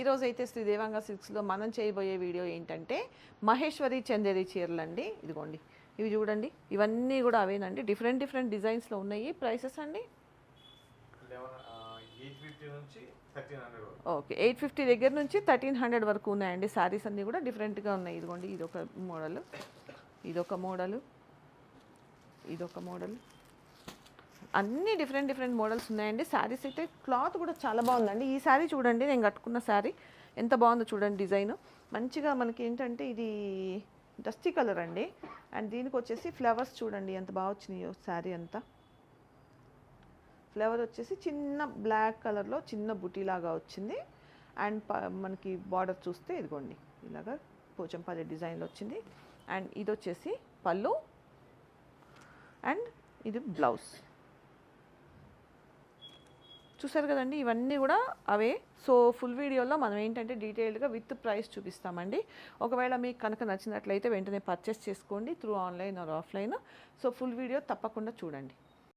ఈరోజు అయితే శ్రీ దేవాంగ సిల్క్స్లో మనం చేయబోయే వీడియో ఏంటంటే మహేశ్వరి చందేరి చీరలు అండి ఇదిగోండి ఇవి చూడండి. ఇవన్నీ కూడా అవేనండి. డిఫరెంట్ డిఫరెంట్ డిజైన్స్లో ఉన్నాయి. ప్రైసెస్ అండి? ఓకే ఎయిట్ ఫిఫ్టీ దగ్గర నుంచి థర్టీన్ హండ్రెడ్ వరకు ఉన్నాయండి. శారీస్ అన్నీ కూడా డిఫరెంట్గా ఉన్నాయి. ఇదిగోండి ఇదొక మోడల్. ఇదొక మోడలు. ఇదొక మోడల్. అన్ని డిఫరెంట్ డిఫరెంట్ మోడల్స్ ఉన్నాయండి. శారీస్ అయితే క్లాత్ కూడా చాలా బాగుందండి. ఈ శారీ చూడండి నేను కట్టుకున్న శారీ. ఎంత బాగుందో చూడండి డిజైన్. మంచిగా మనకి ఏంటంటే ఇది డస్టీ కలర్ అండి. అండ్ దీనికి వచ్చేసి ఫ్లవర్స్ చూడండి ఎంత బాగా వచ్చినాయో శారీ అంతా. ఫ్లవర్ వచ్చేసి చిన్న బ్లాక్ కలర్లో చిన్న బుటీలాగా వచ్చింది. అండ్ ప- మనకి బార్డర్ చూస్తే ఇదిగోండి ఇలాగా పోచంపల్లి డిజైన్లో వచ్చింది. అండ్ ఇది వచ్చేసి పళ్ళు. అండ్ ఇది బ్లౌజ్. చూసారు కదండి ఇవన్నీ కూడా అవే. సో ఫుల్ వీడియోలో మనం ఏంటంటే డీటెయిల్డ్గా విత్ ప్రైస్ చూపిస్తామండి. ఒకవేళ మీకు కనుక నచ్చినట్లయితే వెంటనే పర్చేస్ చేసుకోండి through online or offline. So full video తప్పకుండా చూడండి.